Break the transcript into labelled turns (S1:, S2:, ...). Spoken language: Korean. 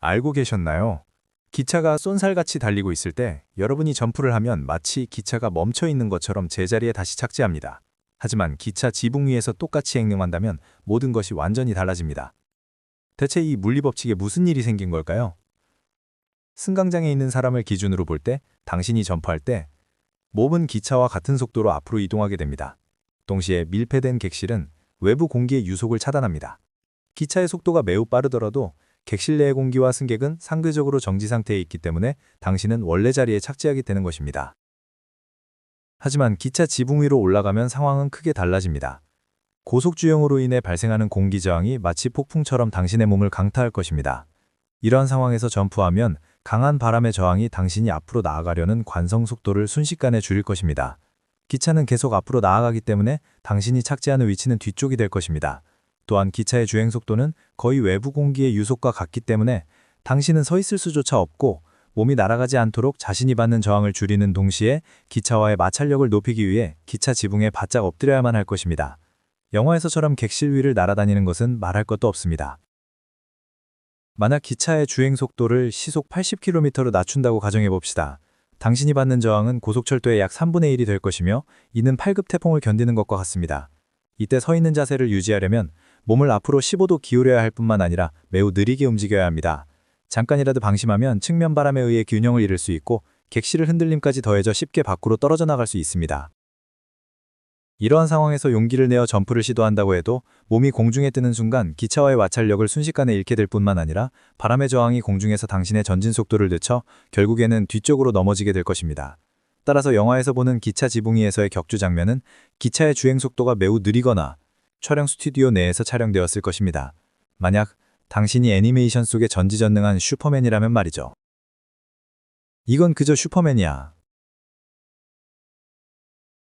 S1: 알고 계셨나요? 기차가 쏜살같이 달리고 있을 때 여러분이 점프를 하면 마치 기차가 멈춰 있는 것처럼 제자리에 다시 착지합니다. 하지만 기차 지붕 위에서 똑같이 행동한다면 모든 것이 완전히 달라집니다. 대체 이 물리법칙에 무슨 일이 생긴 걸까요? 승강장에 있는 사람을 기준으로 볼 때 당신이 점프할 때 몸은 기차와 같은 속도로 앞으로 이동하게 됩니다. 동시에 밀폐된 객실은 외부 공기의 유속을 차단합니다. 기차의 속도가 매우 빠르더라도 객실 내의 공기와 승객은 상대적으로 정지 상태에 있기 때문에 당신은 원래 자리에 착지하게 되는 것입니다. 하지만 기차 지붕 위로 올라가면 상황은 크게 달라집니다. 고속주행으로 인해 발생하는 공기 저항이 마치 폭풍처럼 당신의 몸을 강타할 것입니다. 이러한 상황에서 점프하면 강한 바람의 저항이 당신이 앞으로 나아가려는 관성 속도를 순식간에 줄일 것입니다. 기차는 계속 앞으로 나아가기 때문에 당신이 착지하는 위치는 뒤쪽이 될 것입니다. 또한 기차의 주행 속도는 거의 외부 공기의 유속과 같기 때문에 당신은 서 있을 수조차 없고 몸이 날아가지 않도록 자신이 받는 저항을 줄이는 동시에 기차와의 마찰력을 높이기 위해 기차 지붕에 바짝 엎드려야만 할 것입니다. 영화에서처럼 객실 위를 날아다니는 것은 말할 것도 없습니다. 만약 기차의 주행 속도를 시속 80km로 낮춘다고 가정해 봅시다. 당신이 받는 저항은 고속철도의 약 3분의 1이 될 것이며 이는 8급 태풍을 견디는 것과 같습니다. 이때 서 있는 자세를 유지하려면 몸을 앞으로 15도 기울여야 할 뿐만 아니라 매우 느리게 움직여야 합니다. 잠깐이라도 방심하면 측면 바람에 의해 균형을 잃을 수 있고 객실을 흔들림까지 더해져 쉽게 밖으로 떨어져 나갈 수 있습니다. 이러한 상황에서 용기를 내어 점프를 시도한다고 해도 몸이 공중에 뜨는 순간 기차와의 마찰력을 순식간에 잃게 될 뿐만 아니라 바람의 저항이 공중에서 당신의 전진 속도를 늦춰 결국에는 뒤쪽으로 넘어지게 될 것입니다. 따라서 영화에서 보는 기차 지붕 위에서의 격주 장면은 기차의 주행 속도가 매우 느리거나 촬영 스튜디오 내에서 촬영되었을 것입니다. 만약 당신이 애니메이션 속의 전지전능한 슈퍼맨이라면 말이죠. 이건 그저 슈퍼맨이야.